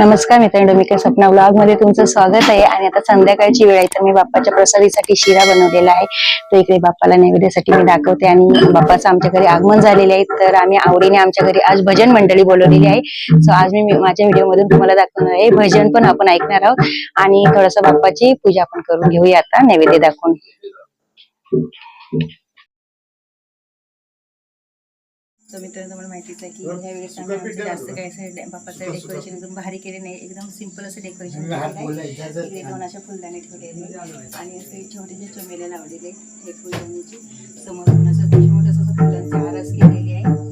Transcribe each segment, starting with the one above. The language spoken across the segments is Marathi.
नमस्कार मित्रांनो मी काय सपना ब्लॉगमध्ये तुमचं स्वागत आहे. आणि आता संध्याकाळची वेळ आहे तर मी बाप्पाच्या प्रसादीसाठी शिरा बनवलेला आहे. तो इकडे बाप्पाला नैवेद्यासाठी मी दाखवते. आणि बाप्पाचं आमच्या घरी आगमन झालेले आहे. तर आम्ही आवडीने आमच्या घरी आज भजन मंडळी बोलवलेली आहे. सो आज मी माझ्या व्हिडिओमधून तुम्हाला दाखवणार आहे. भजन पण आपण ऐकणार आहोत. आणि थोडस बाप्पाची पूजा पण करून घेऊया आता. नैवेद्य दाखवून. तर मित्रांनो तुम्हाला माहितीच आहे की ह्या वेळेस आम्ही जास्त काय असं बाप्पाचं डेकोरेशन एकदम भारी केले नाही एकदम सिंपल असं डेकोरेशन केलेलं आहे. इकडे दोन अशा फुलदाणे ठेवलेले आणि असे छोटेसे चमेले लावलेले. हे फुलदाणीची. समोरून असं छोटस असं फुलांचे आरस केलेली आहे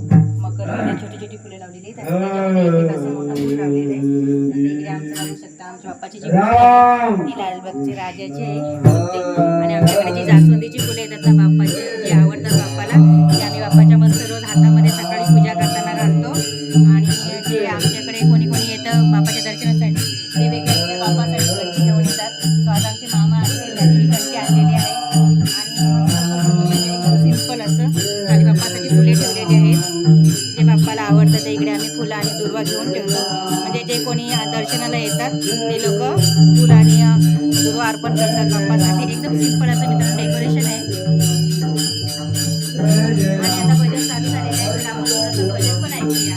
म्हणजे जे कोणी दर्शनाला येतात ते लोक फुल आणि दुर्वा अर्पण करतात बाप्पासाठी. एकदम सिंपल असं मित्रांनो डेकोरेशन आहे. आणि आता भजन चालू झालेलं आहे तर आपण भजन पण ऐकूया.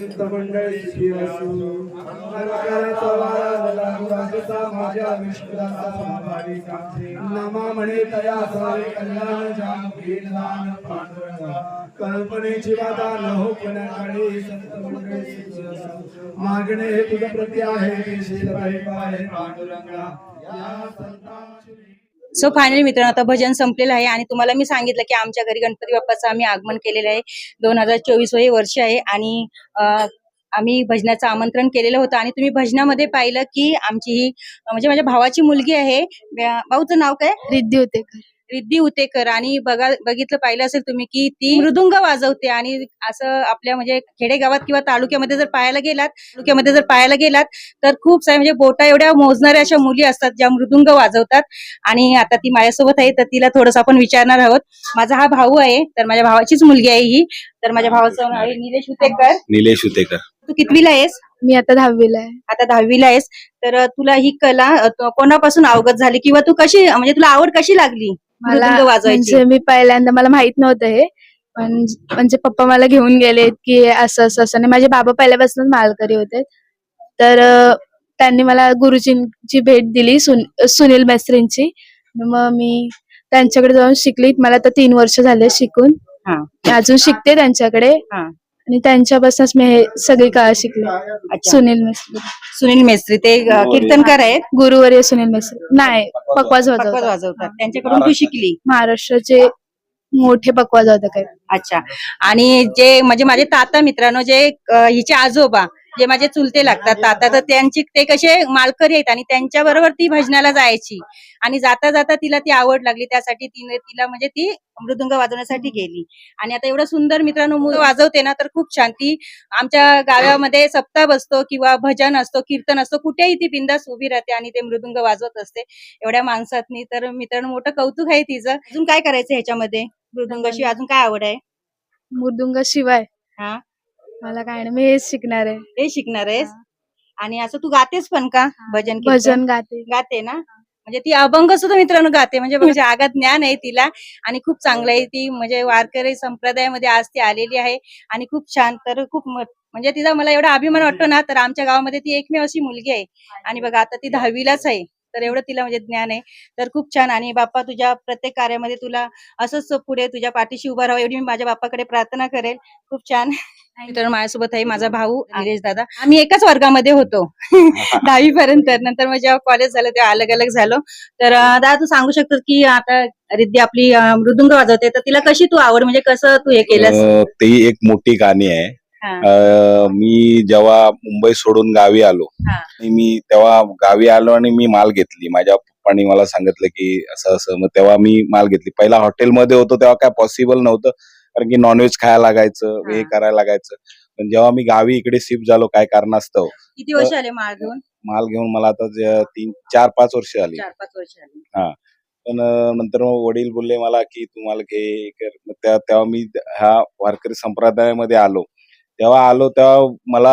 संत वारा माझ्या विष्णुदासा म्हणे तया सारे कल्याण जाम पांडुरंगा. कल्पनेची वादा न हो कोणाकडे संत मागणे हे तुझं प्रती आहे ते पांडुरंगा. या संतांची सो फायनली मित्रांनो आता भजन संपलेलं आहे आणि तुम्हाला मी सांगितलं की आमच्या घरी गणपती बाप्पाचं आम्ही आगमन केलेलं आहे. दोन हजार चोवीस हे वर्ष आहे आणि आम्ही भजनाचं आमंत्रण केलेलं होतं आणि तुम्ही भजनामध्ये पाहिलं की आमची ही म्हणजे माझ्या भावाची मुलगी आहे. भाऊचं नाव काय? रिद्धी होते रिद्धी उतेकर. आणि बघा बघितलं पाहिलं असेल तुम्ही की ती मृदुंग वाजवते. आणि असं आपल्या म्हणजे खेडेगावात किंवा तालुक्यामध्ये जर पाहायला गेलात तालुक्यामध्ये जर पाहायला गेलात तर खूप साऱ्या म्हणजे बोटा एवढ्या मोजणाऱ्या अशा मुली असतात ज्या मृदुंग वाजवतात. आणि आता ती माझ्यासोबत आहे तर तिला थोडस आपण विचारणार आहोत. माझा हा भाऊ आहे तर माझ्या भावाचीच मुलगी आहे ही. तर माझ्या भावाचं नाव आहे निलेश उतेकर. निलेश उतेकर. तू कितवीला आहेस? मी आता दहावीला आहे. आता दहावीला आहेस. तर तुला ही कला अ, तु- कोणापासून अवगत झाली? किंवा तू कशी म्हणजे तुला आवड कशी लागली? मृदुंग वाजवायची. म्हणजे मी पहिल्यांदा मला माहीत नव्हतं हे पण म्हणजे पप्पा मला घेऊन गेले की असं असं असं. आणि माझे बाबा पहिल्यापासूनच मालकरी होते. तर अं, त्यांनी मला गुरुजींची भेट दिली सुन, सुनील मेस्त्रींची. मग मी त्यांच्याकडे जाऊन शिकली. मला तर तीन वर्ष झाले शिकून. हा. अजून शिकते त्यांच्याकडे. हा. आणि त्यांच्यापासूनच मी हे सगळी कळा शिकले. अच्छा. सुनील मेस्त्री. सुनील मेस्त्री ते अ, कीर्तनकार आहेत? गुरुवर्य सुनील मेस्त्री. नाही पकवाज पकवाज होता वाजवतात. त्यांच्याकडून तू शिकली? महाराष्ट्राचे मोठे पकवाज होते काय अच्छा. आणि जे म्हणजे माझे ताता मित्रांनो जे अ, हिचे आजोबा जे माझे चुलते लागतात ताता तर त्यांची ते कसे मालकरी आहेत आणि त्यांच्या बरोबर ती भजनाला जायची. आणि जाता जाता तिला ती आवड लागली त्यासाठी तिने तिला म्हणजे ती मृदुंग वाजवण्यासाठी गेली. आणि आता एवढं सुंदर मित्रांनो वाजवते ना तर खूप छान ती आमच्या गावामध्ये सप्ताह बसतो किंवा भजन असतो कीर्तन असतो कुठेही ती बिंदास उभी राहते आणि ते मृदुंग वाजवत असते. एवढ्या माणसातनी तर मित्रांनो मोठं कौतुक आहे तिचं. अजून काय करायचं ह्याच्यामध्ये? मृदुंगाशी अजून काय आवड आहे? मृदुंग शिवाय हा? मला काय नाही मी हेच शिकणार आहे. हे शिकणार आहेस? आणि असं तू गातेस पण का? भजन कीर्तन? भजन गाते. गाते ना? म्हणजे ती अभंग सुद्धा मित्रांनो गाते म्हणजे म्हणजे आगात ज्ञान आहे तिला आणि खूप चांगलं आहे ती म्हणजे वारकरी संप्रदायामध्ये आज ती आलेली आहे आणि खूप छान तर खूप म- म्हणजे तिचा मला एवढा अभिमान वाटतो ना तर आमच्या गावामध्ये ती एकमेव अशी मुलगी आहे. आणि बघा आता ती दहावीलाच आहे. तर एवढं तिला म्हणजे ज्ञान आहे. तर खूप छान. आणि बाप्पा तुझ्या प्रत्येक कार्यामध्ये तुला असंच पुढे तुझ्या पाठीशी उभा राहावं एवढी मी माझ्या बाप्पाकडे प्रार्थना करेल. खूप छान. मित्रांनो माझ्यासोबत आहे माझा भाऊ निलेश दादा. आम्ही एकाच वर्गामध्ये होतो. दहावी पर्यंत नंतर मग जेव्हा कॉलेज झालं तेव्हा अलग अलग झालो. तर दादा तू सांगू शकतोस की आता रिद्धी आपली मृदुंग वाजवते. तर तिला कशी तू आवड? म्हणजे कसं तू हे केलंस? अं, ती एक मोठी कहाणी आहे. अं, मी जेव्हा मुंबई सोडून गावी आलो हा. आणि मी तेव्हा गावी आलो आणि मी माल घेतली. माझ्या पप्पांनी मला सांगितलं की असं असं. मग तेव्हा मी माल घेतली. पहिला हॉटेलमध्ये होतो तेव्हा काय पॉसिबल नव्हतं. कारण की नॉनव्हेज खायला लागायचं हे हा. करायला लागायचं. पण जेव्हा मी गावी इकडे शिफ्ट झालो काय कारणास्तव किती वर्ष आले माळ घेऊन? माल घेऊन मला आता जे तीन चार पाच वर्ष आली. चार पाच वर्ष आली. पण अं, नंतर मग वडील बोलले मला की तुम्हाला घे हे कर. मग त्या- तेव्हा मी ह्या वारकरी संप्रदायामध्ये आलो. तेव्हा आलो तेव्हा मला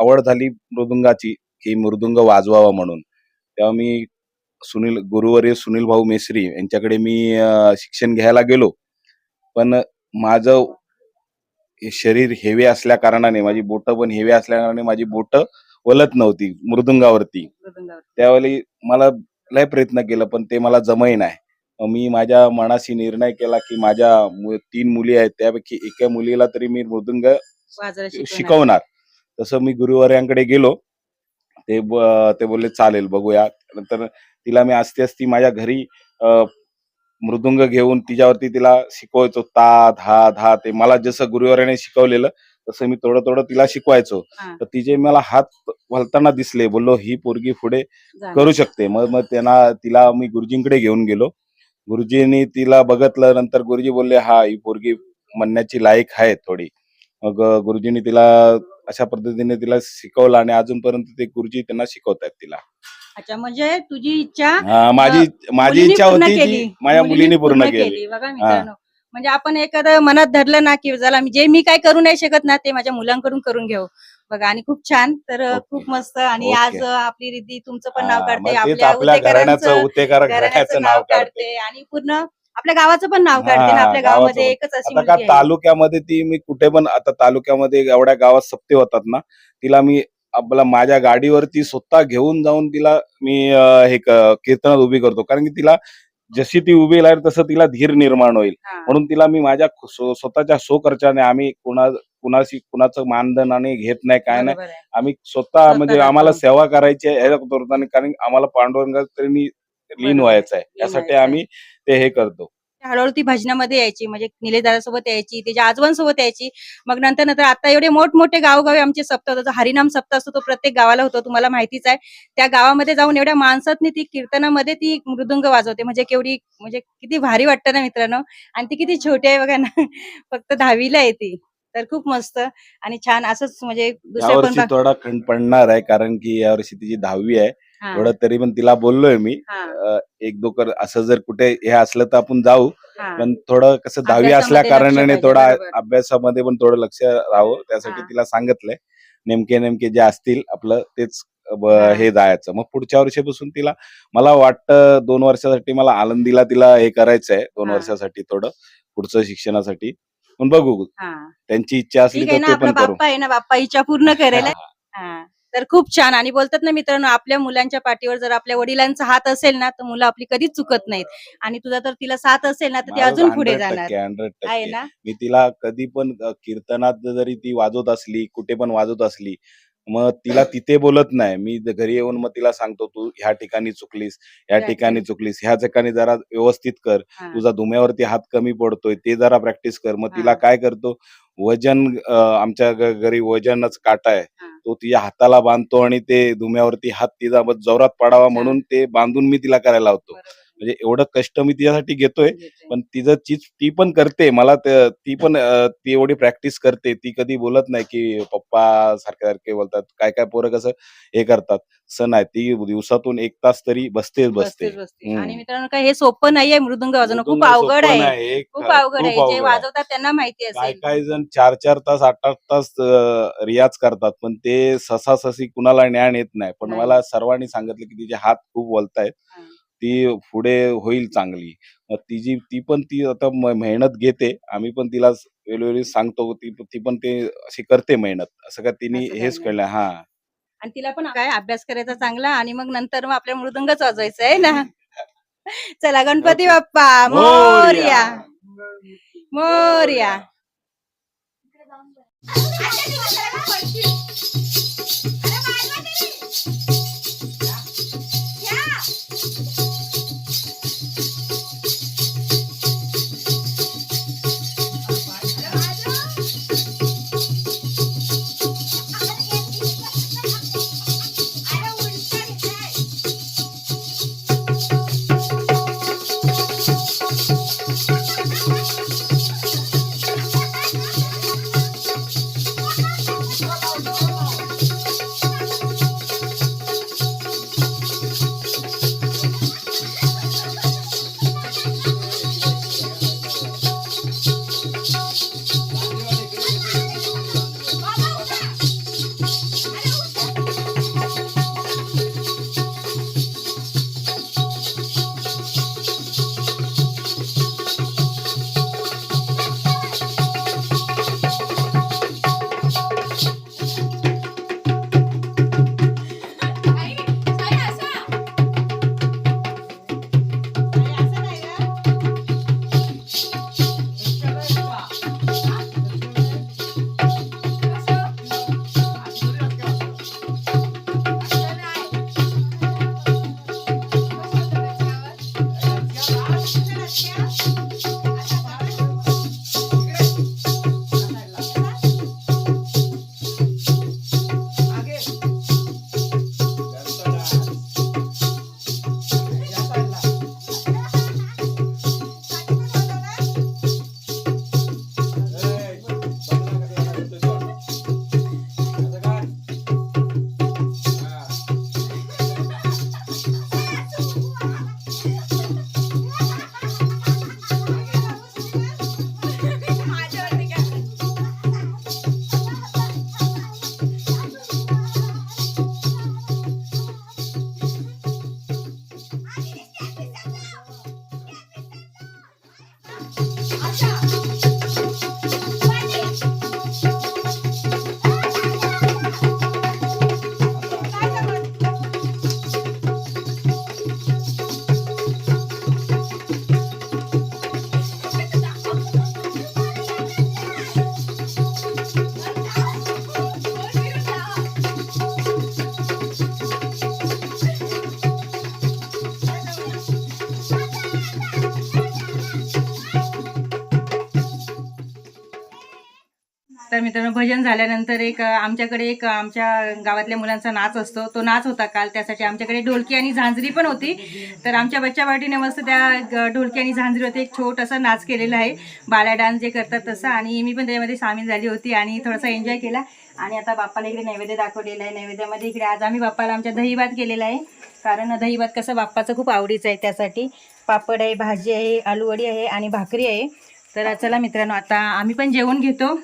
आवड झाली मृदुंगाची की मृदुंग वाजवावा म्हणून. तेव्हा मी सुनील गुरुवर्य सुनील भाऊ मेसरी यांच्याकडे मी शिक्षण घ्यायला गेलो. पण माझं शरीर हेवे असल्या कारणाने माझी बोटं पण हेवी असल्या कारणाने माझी बोटं वलत नव्हती मृदुंगावरती. मृदुंगावर. त्यावेळी मला लय प्रयत्न केला पण ते मला जमई नाही. मी माझ्या मनाशी निर्णय केला की माझ्या तीन मुली आहेत त्यापैकी एका मुलीला तरी मी मृदुंग शिकवणार. तसं मी गुरुवार्यांकडे गेलो. ते ते बोलले चालेल बघूया. नंतर तिला मी असती असती माझ्या घरी मृदुंग घेऊन तिच्यावरती तिला शिकवायचो. ता धा धा ते मला जसं गुरुवाराने शिकवलेलं तसं मी थोडं थोडं तिला शिकवायचो. तर तिचे मला हात वलताना दिसले बोललो ही पोरगी पुढे. करू शकते. मग मग त्यांना तिला मी गुरुजींकडे घेऊन गेलो. गुरुजींनी तिला बघितलं. नंतर गुरुजी बोलले हा ही पोरगी म्हणण्याची लायक आहे थोडी. मग गुरुजींनी तिला अशा पद्धतीने तिला शिकवलं आणि अजूनपर्यंत ते गुरुजी त्यांना शिकवतात तिला. अच्छा म्हणजे तुझी इच्छा माझी माझी इच्छा होती माझ्या मुलीने पूर्ण केली. केली. बघा मित्रांनो म्हणजे आपण एखादं मनात धरलं ना की जरा मी- जे मी काय करू नाही शकत ना ते माझ्या मुलांकडून करून घेऊ. बघा आणि खूप छान. तर. खूप मस्त आणि. आज आपली रिद्धी तुमचं पण नाव काढते आपल्या घराण्याचं नाव काढते आणि पूर्ण आपल्या गावाचं पण नाव काढते ना आपल्या गावामध्ये. एकच अशी आता का मुलगी आहे. तालुक्यामध्ये ती मी कुठे पण आता तालुक्यामध्ये एवढ्या गावात सप्ते होतात ना तिला मी आपला माझ्या गाडीवरती स्वतः घेऊन जाऊन तिला मी अं, हे क- कीर्तनात उभी करतो कारण की तिला जशी ती उभी राहील तसं तिला धीर निर्माण होईल हा. म्हणून तिला मी माझ्या स्व- स्वतःच्या सो खर्चाने आम्ही कुणा कुणाशी कुणाचं मानधन आणि घेत नाही काय नाही बरोबर आहे. आम्ही स्वतः म्हणजे आम्हाला करतो. सेवा करायची आहे ह्या करतो आणि कारण आम्हाला पांडुरंगात तरी लीन बरोबर. व्हायचं आहे लीन यासाठी. आम्ही ते हे करतो. हळूहळू ती भजनामध्ये यायची म्हणजे निलेदारासोबत यायची त्याच्या आजोबांसोबत यायची. मग नंतर नंतर आता एवढे मोठमोठे गावोगावी आमचे सप्ताह होतो. जो हरिनाम सप्ताह असतो तो प्रत्येक गावाला होतो तुम्हाला माहितीच आहे. त्या गावामध्ये जाऊन एवढ्या माणसातनी ती कीर्तनामध्ये ती मृदुंग वाजवते. म्हणजे केवढी म्हणजे किती भारी वाटतं ना मित्रांनो. आणि ती किती छोटी आहे बघा ना. फक्त दहावीला आहे ती. तर खूप मस्त आणि छान असंच म्हणजे दुसरे पण यावर्षी बा- थोडा खंड पडणार आहे कारण की यावर्षी तिची दहावी आहे हा, थोडं तरी पण तिला बोललोय मी हा, अं, एक दोकर असं जर कुठे हे असलं तर आपण जाऊ हा. पण थोडं कसं दहावी असल्या अभ्यासामध्ये लक्ष कारणाने पाहिजे, थोडा बरोबर. अभ्यासामध्ये पण थोडं लक्ष राहावं त्यासाठी हा. तिला सांगितलंय नेमके नेमके जे असतील आपलं तेच ब- हा. हे जायचं मग पुढच्या वर्षापासून तिला मला वाटतं दोन वर्षासाठी मला आनंदीला तिला हे करायचं आहे दोन हा. वर्षासाठी थोडं पुढचं शिक्षणासाठी पण बघू. हा. त्यांची इच्छा असली ठीक तर ना ते आपला पण करू. बाप्पा आहे ना बाप्पा इच्छा पूर्ण करेल. हा. हा. तर खूप छान. आणि बोलतात ना मित्रांनो आपल्या मुलांच्या पाठीवर जर आपल्या वडिलांचा हात असेल ना तर मुलं आपली कधीच चुकत नाहीत. आणि तुझा तर तिला साथ असेल ना तर ती माझं अजून पुढे 100% जाणार. 100% आहे ना? मी तिला कधी पण अ, कीर्तनात जरी ती वाजवत असली कुठे पण वाजवत असली मग तिला तिथे बोलत नाही मी घरी येऊन मग तिला सांगतो तू ह्या ठिकाणी चुकलीस ह्या या ठिकाणी. चुकलीस ह्या ठिकाणी जरा व्यवस्थित कर. तुझा धुम्यावरती हात कमी पडतोय ते जरा प्रॅक्टिस कर मग तिला. काय करतो वजन आमच्या घरी वजनच काटा आहे. तो तिच्या हाताला बांधतो आणि ते धुम्यावरती हात तिचा जोरात पडावा म्हणून ते बांधून मी तिला करायला लावतो. म्हणजे एवढं कष्ट मी तिच्यासाठी घेतोय घेते. पण तिचं चीज ती पण करते. मला त- पण ती एवढी प्रॅक्टिस करते. ती कधी बोलत नाही की पप्पा सारखे सारखे बोलतात काय काय पोरं कसं हे करतात. तसं नाही. ती दिवसातून एक तास तरी बसतेच बसते. आणि मित्रांनो काय हे सोपं नाहीये मृदुंग वाजवणं. खूप अवघड आहे. खूप अवघड आहे. जे आहे. वाजवतात त्यांना माहिती असेल. काय जण चार चार तास आठ आठ तास रियाज करतात. पण ते ससाससी कुणाला ज्ञान येत नाही. पण. मला सर्वांनी सांगितलं की तिचे हात खूप वलतायत. हा. ती पुढे होईल चांगली. मग तिची ती पण ती आता मेहनत घेते. आम्ही पण तिला वेळोवेळी सांगतो. ती ती पण ते अशी करते मेहनत. असं का तिने हेच. कळलं हा. आणि तिला पण काय अभ्यास करायचा चांगला आणि मग नंतर मग आपल्या मृदुंगच वाजवायचं आहे ना? चला गणपती बाप्पा मोर्या. मोर्या. मित्रांनो भजन झाल्यानंतर एक आमच्याकडे एक आमच्या गावातल्या मुलांचा नाच असतो. तो नाच होता काल त्यासाठी आमच्याकडे ढोलकी आणि झांजरी पण होती. तर आमच्या बच्चा पार्टीने मस्त त्या ग- ढोलकी आणि झांजरी होते एक छोटासा नाच केलेला आहे. बाल्या डान्स जे करतात तसं. आणि मी पण त्याच्यामध्ये सामील झाली होती आणि थोडासा एन्जॉय केला. आणि आता बाप्पाला इकडे नैवेद्य दाखवलेला आहे. नैवेद्यामध्ये इकडे आज आम्ही बाप्पाला आमच्या दहीभात केलेला आहे. कारण दहीभात कसं बाप्पाचं खूप आवडीचं आहे त्यासाठी. पापड आहे भाजी आहे आलूवडी आहे आणि भाकरी आहे. तर चला मित्रांनो आता आम्ही पण जेवण घेतो.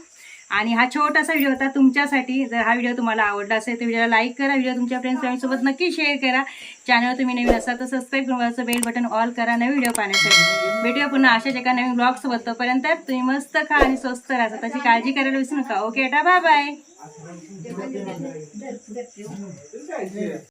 आणि हा छोटासा व्हिडिओ होता तुमच्यासाठी. जर हा व्हिडिओ तुम्हाला आवडला असेल तर व्हिडिओला लाईक करा. व्हिडिओ तुमच्या फ्रेंड्स फॅमिलीसोबत नक्की शेअर करा. चॅनलवर तुम्ही नवीन असाल तर सबस्क्राईब करून बेल बटन ऑल करा. नवीन व्हिडिओ पाहण्यासाठी. भेटूया पुन्हा अशाच एका नवीन ब्लॉगसोबत तोपर्यंत तुम्ही मस्त खा आणि स्वस्त राहा. त्याची काळजी करायला विसरू नका. Okay tata bye bye